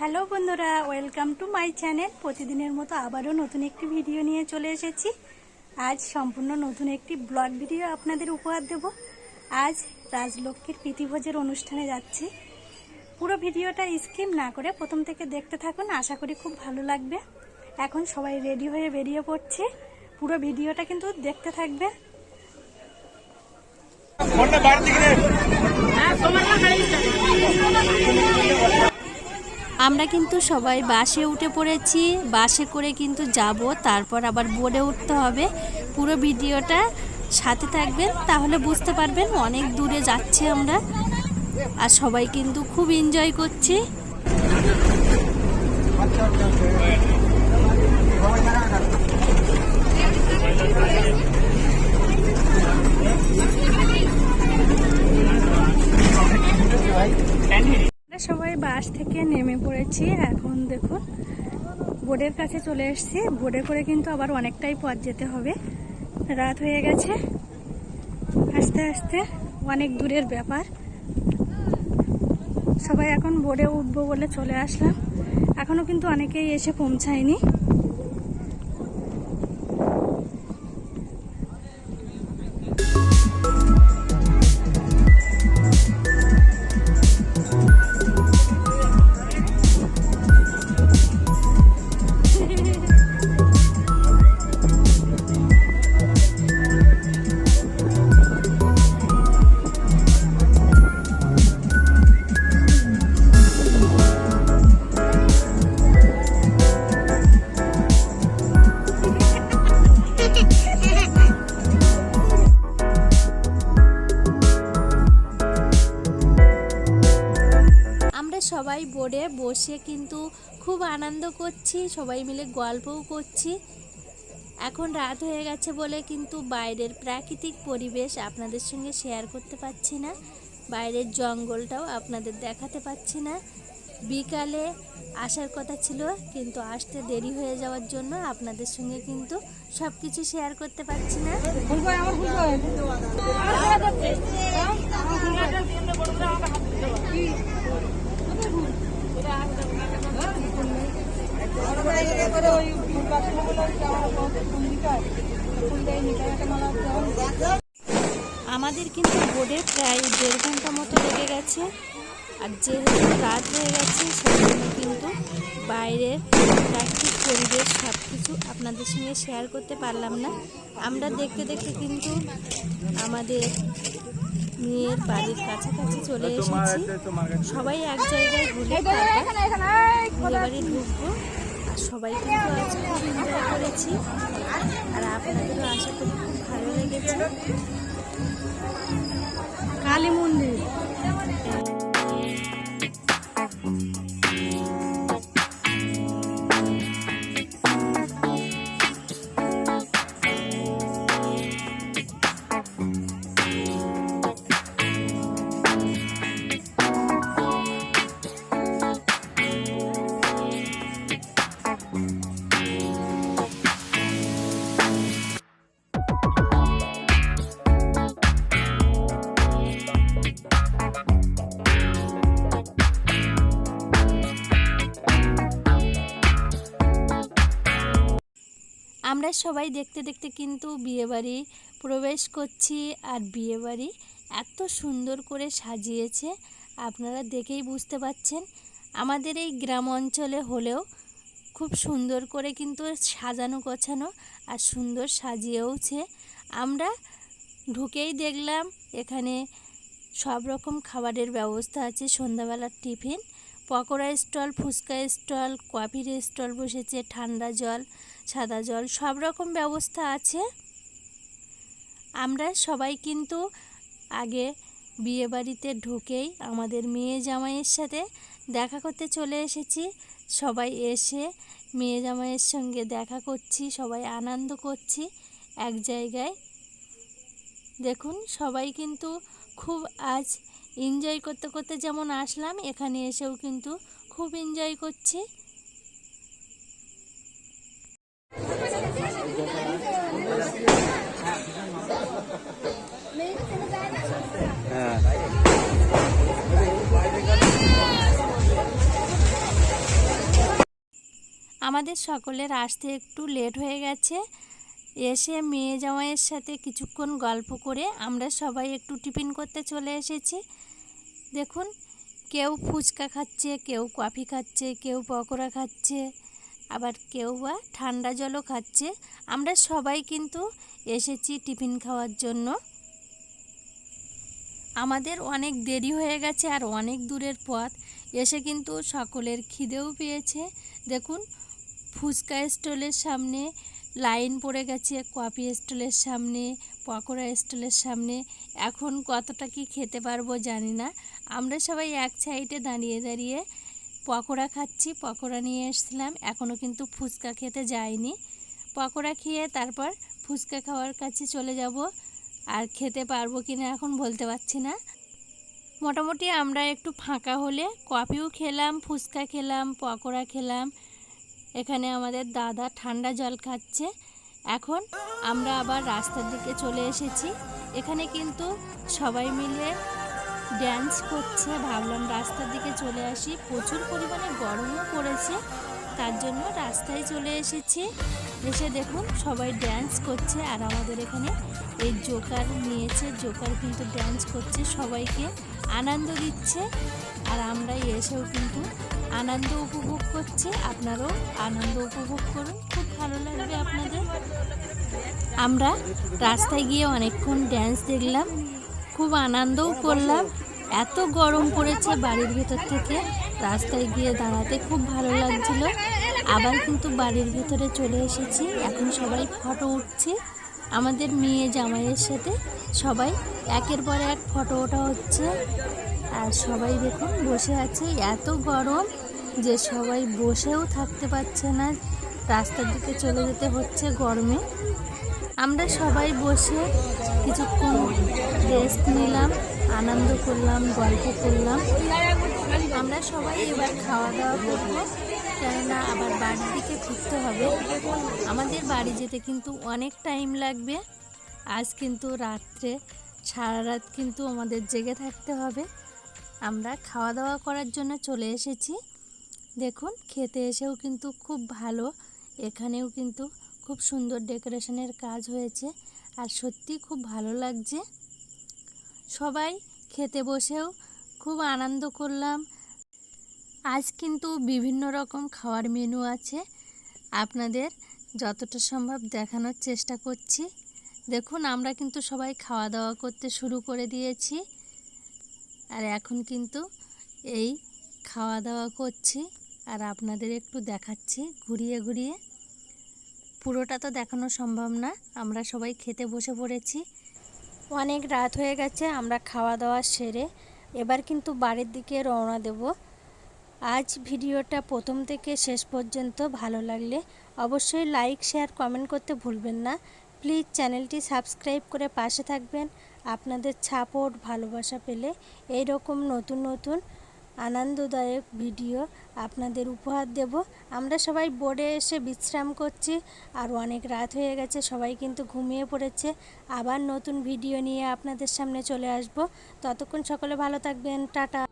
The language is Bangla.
হ্যালো বন্ধুরা ওয়েলকাম টু মাই চ্যানেল। প্রতিদিনের মতো আবারও নতুন একটি ভিডিও নিয়ে চলে এসেছি। আজ সম্পূর্ণ নতুন একটি ব্লগ ভিডিও আপনাদের উপহার দেব। আজ রাজলক্ষ্মীর প্রীতিভোজের অনুষ্ঠানে যাচ্ছি। পুরো ভিডিওটা স্কিম না করে প্রথম থেকে দেখতে থাকুন আশা করি খুব ভালো লাগবে। এখন সবাই রেডি হয়ে বেরিয়ে পড়ছে। পুরো ভিডিওটা কিন্তু দেখতে থাকবে। ফোনটা বাড়ি থেকে নে। আমরা কিন্তু সবাই বাসে উঠে পড়েছি, বাসে করে কিন্তু যাব, তারপর আবার বোর্ডে উঠতে হবে। পুরো ভিডিওটা সাথে থাকবেন, তাহলে বুঝতে পারবেন অনেক দূরে যাচ্ছে আমরা। আর সবাই কিন্তু খুব এনজয় করছি আমরা সবাই বাস থেকে নেমে পড়েছি। এখন দেখুন বোর্ডের কাছে চলে এসেছি। বোর্ডে করে কিন্তু আবার অনেকটাই পথ যেতে হবে। রাত হয়ে গেছে। আস্তে আস্তে অনেক দূরের ব্যাপার। সবাই এখন বোর্ডে উঠবো বলে চলে আসলাম। এখনও কিন্তু অনেকেই এসে পৌঁছায়নি। সবাই বোর্ডে বসে কিন্তু খুব আনন্দ করছি সবাই মিলে গল্পও করছি এখন রাত হয়ে গেছে বলে কিন্তু বাইরের প্রাকৃতিক পরিবেশ আপনাদের সঙ্গে শেয়ার করতে পারছি না বাইরের জঙ্গলটাও আপনাদের দেখাতে পাচ্ছি না বিকালে আসার কথা ছিল কিন্তু আসতে দেরি হয়ে যাওয়ার জন্য আপনাদের সঙ্গে কিন্তু সব কিছু শেয়ার করতে পারছি না আমাদের কিন্তু বোর্ডে প্রায় দেড় ঘণ্টা মতো লেগে গেছে। আর যেহেতু রাত হয়ে গেছে সেজন্য কিন্তু বাইরের প্রাকৃতিক পরিবেশ সব কিছু আপনাদের সঙ্গে শেয়ার করতে পারলাম না। আমরা দেখতে দেখতে কিন্তু আমাদের মেয়ের বাড়ির কাছাকাছি চলে এসেছি। সবাই এক জায়গায় ঘুরে বিয়ে বাড়ি ঢুকবো। সবাই কিন্তু আজ খুব এনজয় করেছি। আর আপনাদেরও আশা করি খুব ভালো লেগেছে। কালী মন্দির। আমরা সবাই দেখতে দেখতে কিন্তু বিয়েবাড়ি প্রবেশ করছি আর বিয়েবাড়ি এত সুন্দর করে সাজিয়েছে, আপনারা দেখেই বুঝতে পাচ্ছেন। আমাদের এই গ্রাম অঞ্চলে হলেও খুব সুন্দর করে কিন্তু সাজানো গোছানো আর সুন্দর সাজিয়েওছে। আমরা ঢুকেই দেখলাম, এখানে সব রকম খাবারের ব্যবস্থা আছে, সন্ধ্যাবেলার tiffin, pakora stall, phuchka stall, কফির স্টল বসেছে, ঠান্ডা জল সাদা জল, সব রকম ব্যবস্থা আছে। আমরা সবাই কিন্তু আগে বিয়ে বাড়িতে ঢুকেই আমাদের মেয়ে জামাইয়ের সাথে দেখা করতে চলে এসেছি। সবাই এসে মেয়ে জামাইয়ের সঙ্গে দেখা করছি, সবাই আনন্দ করছি এক জায়গায়। দেখুন, সবাই কিন্তু খুব আজ এনজয় করতে করতে যেমন আসলাম, এখানে এসেও কিন্তু খুব এনজয় করছি। আমাদের সকলের আসতে একটু লেট হয়ে গেছে। এসে মেয়ে জামাইয়ের সাথে কিছুক্ষণ গল্প করে আমরা সবাই একটু টিফিন করতে চলে এসেছি। দেখুন, কেউ ফুচকা খাচ্ছে, কেউ কফি খাচ্ছে, কেউ পকোড়া খাচ্ছে, আবার কেউ বা ঠান্ডা জলও খাচ্ছে। আমরা সবাই কিন্তু এসেছি টিফিন খাওয়ার জন্য। আমাদের অনেক দেরি হয়ে গেছে আর অনেক দূরের পথ। এসে কিন্তু সকলের খিদেও পেয়েছে। দেখুন, ফুচকা স্টলের সামনে, লাইন পড়ে গেছে কফি স্টলের সামনে, পকোড়া স্টলের সামনে। এখন কতটা কি খেতে পারব জানি না। আমরা সবাই এক সাইডে দাঁড়িয়ে দাঁড়িয়ে পকোড়া খাচ্ছি, পকোড়া নিয়ে এসেছিলাম। এখনও কিন্তু ফুচকা খেতে যাইনি। পকোড়া খেয়ে তারপর ফুচকা খাওয়ার কাছে চলে যাব। আর খেতে পারব কি না এখন বলতে পারছি না। মোটামুটি আমরা একটু ফাঁকা হলে কফিও খেলাম, ফুচকা খেলাম, পকোড়া খেলাম। এখানে আমাদের দাদা ঠান্ডা জল খাচ্ছে। এখন আমরা আবার রাস্তার দিকে চলে এসেছি। এখানে কিন্তু সবাই মিলে ড্যান্স করছে। ভাবলাম রাস্তার দিকে চলে আসি। প্রচুর পরিমাণে গরমও পড়েছে। তার জন্য রাস্তায় চলে এসেছি। এসে দেখুন, সবাই ড্যান্স করছে আর আমাদের এখানে এই জোকার নিয়েছে জোকার কিন্তু ড্যান্স করছে সবাইকে, আনন্দ দিচ্ছে আর আমরা এসেও কিন্তু আনন্দ উপভোগ করছি। আপনারাও আনন্দ উপভোগ করুন, খুব ভালো লাগবে আপনাদের। আমরা রাস্তায় গিয়ে অনেকক্ষণ ড্যান্স দেখলাম, খুব আনন্দও করলাম। এত গরম পড়েছে বাড়ির ভেতর থেকে, রাস্তায় গিয়ে দাঁড়াতে খুব ভালো লাগছিল। আবার কিন্তু বাড়ির ভেতরে চলে এসেছি। এখন সবাই ফটো উঠছে। আমাদের মেয়ে জামাইয়ের সাথে সবাই একের পর এক ফটো ওঠা হচ্ছে। আর সবাই দেখুন বসে আছে। এত গরম যে সবাই বসেও থাকতে পারছে না। রাস্তার দিকে চলে যেতে হচ্ছে গরমে। আমরা সবাই বসে কিছুক্ষণ রেস্ট নিলাম, আনন্দ করলাম, গল্প করলাম। আমরা সবাই এবার খাওয়া দাওয়া করব। কেননা আবার বাড়ির দিকে ফিরতে হবে। আমাদের বাড়ি যেতে কিন্তু অনেক টাইম লাগবে। আজ কিন্তু রাত্রে, সারা রাত কিন্তু আমাদের জেগে থাকতে হবে। আমরা খাওয়া দাওয়া করার জন্য চলে এসেছি। দেখুন, খেতে এসেও কিন্তু খুব ভালো। এখানেও কিন্তু খুব সুন্দর ডেকোরেশনের কাজ হয়েছে। আর সত্যি খুব ভালো লাগছে। সবাই খেতে বসেও খুব আনন্দ করলাম। আজ কিন্তু বিভিন্ন রকম খাওয়ার মেনু আছে। আপনাদের যতটা সম্ভব দেখানোর চেষ্টা করছি। দেখুন, আমরা কিন্তু সবাই খাওয়া দাওয়া করতে শুরু করে দিয়েছি। আর এখন কিন্তু এই খাওয়া দাওয়া করছি আর আপনাদের একটু দেখাচ্ছি ঘুরিয়ে ঘুরিয়ে। পুরোটা তো দেখানো সম্ভব না, আমরা সবাই খেতে বসে পড়েছি। অনেক রাত হয়ে গেছে, আমরা খাওয়া দাওয়া সেরে এবার কিন্তু বাড়ির দিকে রওনা দেব। আজ ভিডিওটা প্রথম থেকে শেষ পর্যন্ত ভালো লাগলে অবশ্যই লাইক, শেয়ার, কমেন্ট করতে ভুলবেন না। প্লিজ চ্যানেলটি সাবস্ক্রাইব করে পাশে থাকবেন। আপনাদের সাপোর্ট, ভালোবাসা পেলে এই রকম নতুন নতুন, আনন্দদায়ক ভিডিও আপনাদের উপহার দেব। আমরা সবাই বোর্ডে এসে বিশ্রাম করছি, আর অনেক রাত হয়ে গেছে, সবাই কিন্তু ঘুমিয়ে পড়েছে। আবার নতুন ভিডিও নিয়ে আপনাদের সামনে চলে আসব। ততক্ষণ সকলে ভালো থাকবেন। টাটা।